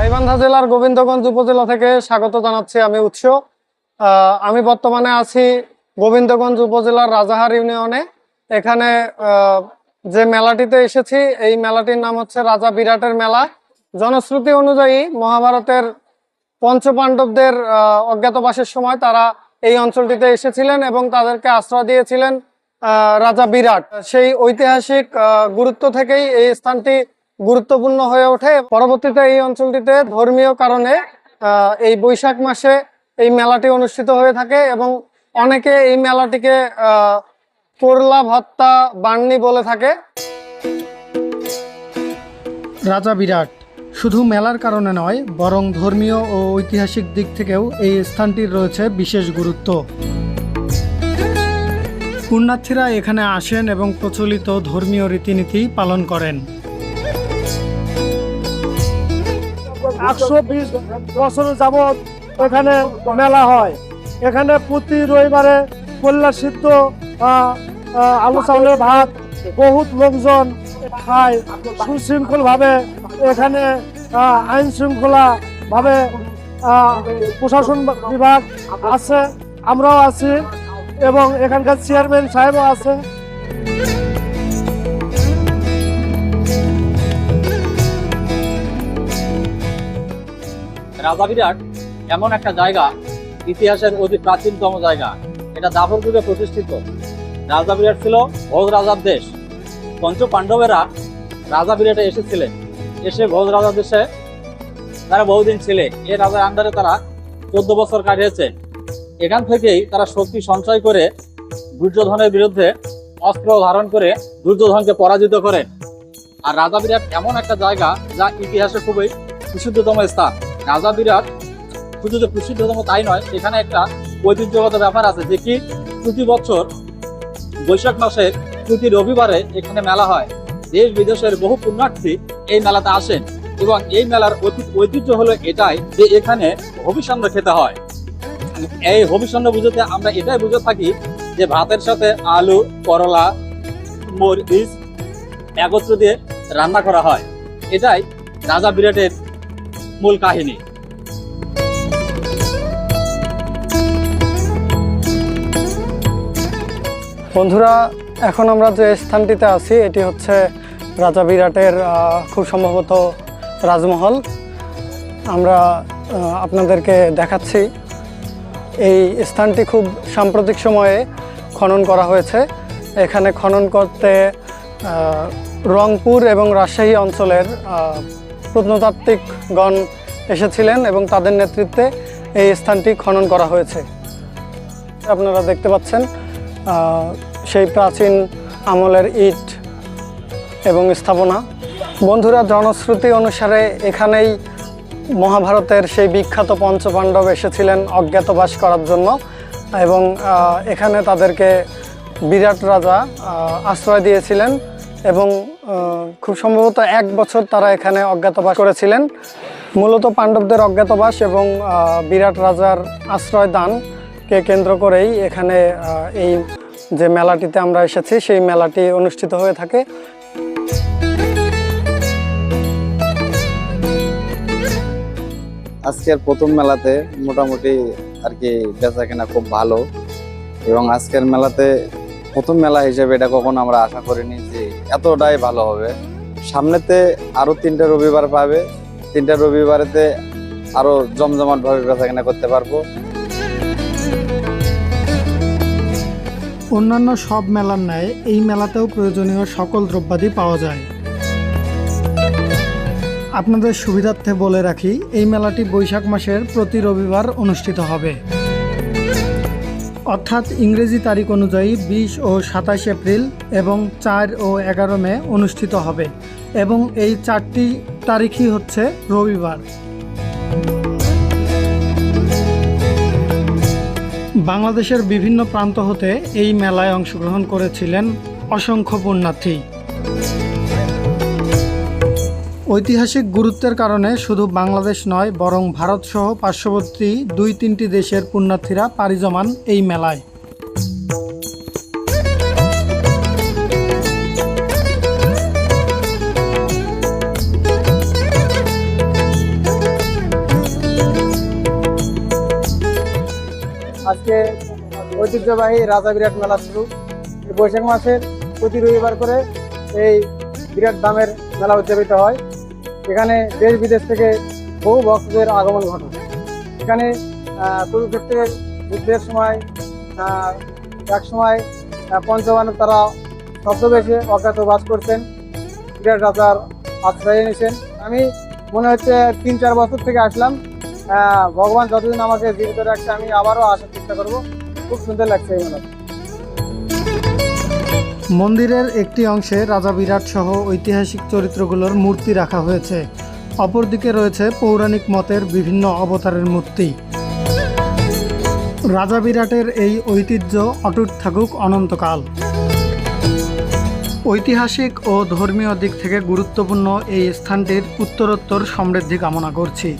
গাইবান্ধা জেলার গোবিন্দগঞ্জ উপজেলা থেকে স্বাগত জানাচ্ছি আমি উৎস। আমি বর্তমানে আছি গোবিন্দগঞ্জ উপজেলার রাজাহার ইউনিয়নে। এখানে যে মেলাটিতে এসেছি, এই মেলাটির নাম হচ্ছে রাজা বিরাটের মেলা। জনশ্রুতি অনুযায়ী মহাভারতের পঞ্চপাণ্ডবদের অজ্ঞাতবাসের সময় তারা এই অঞ্চলটিতে এসেছিলেন এবং তাদেরকে আশ্রয় দিয়েছিলেন রাজা বিরাট। সেই ঐতিহাসিক গুরুত্ব থেকেই এই স্থানটি গুরুত্বপূর্ণ হয়ে ওঠে। পরবর্তীতে এই অঞ্চলটিতে ধর্মীয় কারণে এই বৈশাখ মাসে এই মেলাটি অনুষ্ঠিত হয়ে থাকে এবং অনেকে এই মেলাটিকে করলা ভত্তা বান্নি বলে থাকে। রাজা বিরাট, শুধু মেলার কারণে নয়, বরং ধর্মীয় ও ঐতিহাসিক দিক থেকেও এই স্থানটির রয়েছে বিশেষ গুরুত্ব। পুণ্যার্থীরা এখানে আসেন এবং প্রচলিত ধর্মীয় রীতিনীতি পালন করেন। একশো বিশ বছর যাবৎ এখানে মেলা হয়। এখানে প্রতি রবিবারে কল্যাণ সিদ্ধ আলু চাউলের ভাত, বহুত লোকজন খায়। সুশৃঙ্খলভাবে এখানে আইন শৃঙ্খলাভাবে প্রশাসন বিভাগ আছে, আমরাও আছি এবং এখানকার চেয়ারম্যান সাহেবও আছে রাজা বিরাট এমন একটা জায়গা, ইতিহাসের অতি প্রাচীনতম জায়গা। এটা দাপর যুগে প্রতিষ্ঠিত। রাজা বিরাট ছিল ভোজ রাজার দেশ। পঞ্চ পাণ্ডবেরা রাজা বিরাটে এসেছিলেন। এসে ভোজ রাজার দেশে তারা বহুদিন ছিলে এই রাজার আন্ডারে তারা চোদ্দ বছর কাটিয়েছে। এখান থেকেই তারা শক্তি সঞ্চয় করে দুর্যোধনের বিরুদ্ধে অস্ত্র ধারণ করে দুর্যোধনকে পরাজিত করেন। আর রাজা বিরাট এমন একটা জায়গা যা ইতিহাসে খুবই বিশুদ্ধতম স্থান। রাজা বিরাট শুধু যে প্রসিদ্ধতম তাই নয়, এখানে একটা ঐতিহ্যগত ব্যাপার আছে যে কি প্রতি বছর বৈশাখ মাসের প্রতি রবিবারে এখানে মেলা হয়। দেশ বিদেশের বহু পুণ্যার্থী এই মেলাতে আসেন এবং এই মেলার ঐতিহ্য হলো এটাই যে এখানে হবিষণ্ড খেতে হয়। এই হবিষণ্ড বুঝতে আমরা এটাই বুঝে থাকি যে ভাতের সাথে আলু, করলা, মরিচ একত্র দিয়ে রান্না করা হয়। এটাই রাজা বিরাটের মূল কাহিনী। বন্ধুরা, এখন আমরা যে স্থানটিতে আছি, এটি হচ্ছে রাজা বিরাটের খুব সম্ভবত রাজমহল। আমরা আপনাদেরকে দেখাচ্ছি। এই স্থানটি খুব সাম্প্রতিক সময়ে খনন করা হয়েছে। এখানে খনন করতে রংপুর এবং রাজশাহী অঞ্চলের প্রত্নতাত্ত্বিকগণ এসেছিলেন এবং তাদের নেতৃত্বে এই স্থানটি খনন করা হয়েছে। আপনারা দেখতে পাচ্ছেন সেই প্রাচীন আমলের ইট এবং স্থাপনা। বন্ধুরা, জনশ্রুতি অনুসারে এখানেই মহাভারতের সেই বিখ্যাত পঞ্চপাণ্ডব এসেছিলেন অজ্ঞাতবাস করার জন্য এবং এখানে তাদেরকে বিরাট রাজা আশ্রয় দিয়েছিলেন। এবং খুব সম্ভবত এক বছর তারা এখানে অজ্ঞাতবাস করেছিলেন। মূলত পাণ্ডবদের অজ্ঞাতবাস এবং বিরাট রাজার আশ্রয় দানকে কেন্দ্র করেই এখানে এই যে মেলাটিতে আমরা এসেছি, সেই মেলাটি অনুষ্ঠিত হয়ে থাকে। আজকের প্রথম মেলাতে মোটামুটি আর কি বেচা কেনা খুব ভালো। এবং আজকের মেলাতে প্রথম মেলা হিসেবে এটা কখনো আমরা আশা করিনি যে এতটাই ভালো হবে। সামনেতে আরও তিনটা রবিবার পাবে। তিনটা রবিবারেতে আরও জমজমাট ভাবে বেচা কেনা করতে পারব। অন্যান্য সব মেলার ন্যায় এই মেলাতেও প্রয়োজনীয় সকল দ্রব্যাদি পাওয়া যায়। আপনাদের সুবিধার্থে বলে রাখি, এই মেলাটি বৈশাখ মাসের প্রতি রবিবার অনুষ্ঠিত হবে। অর্থাৎ ইংরেজি তারিখ অনুযায়ী বিশ ও সাতাশ এপ্রিল এবং চার ও এগারো মে অনুষ্ঠিত হবে এবং এই চারটি তারিখই হচ্ছে রবিবার। বাংলাদেশের বিভিন্ন প্রান্ত হতে এই মেলায় অংশগ্রহণ করেছিলেন অসংখ্য পুণ্যার্থী। ঐতিহাসিক গুরুত্বের কারণে শুধু বাংলাদেশ নয়, বরং ভারতসহ পার্শ্ববর্তী দুই তিনটি দেশের পুণ্যার্থীরা পাড়ি জমান এই মেলায়। আজকে ঐতিহ্যবাহী রাজা বিরাট মেলা শুরু। বৈশাখ মাসের প্রতি রবিবার করে এই বিরাট দামের মেলা উদযাপিত হয়। এখানে দেশ বিদেশ থেকে বহু ভক্তদের আগমন ঘটে। এখানে কুরুক্ষেত্রের যুদ্ধের সময় এক সময় আহ, পঞ্চবানর তারা ছদ্মবেশে অজ্ঞাত বাস করতেন বিরাট রাজার আশ্রয় নিয়েছেন আমি মনে হচ্ছে তিন চার বছর থেকে আসলাম। ভগবান যতদিন আমাকে জীবিত রাখছে আমি আবারও আসার চেষ্টা করব। খুব সুন্দর লাগছে এই মেলা মন্দিরের একটি অংশে রাজা বিরাট সহ ঐতিহাসিক চরিত্রগুলোর মূর্তি রাখা হয়েছে। অপরদিকে রয়েছে পৌরাণিক মতের বিভিন্ন অবতারের মূর্তি। রাজা বিরাটের এই ঐতিহ্য অটুট থাকুক অনন্তকাল। ঐতিহাসিক ও ধর্মীয় দিক থেকে গুরুত্বপূর্ণ এই স্থানটির উত্তরোত্তর সমৃদ্ধি কামনা করছি।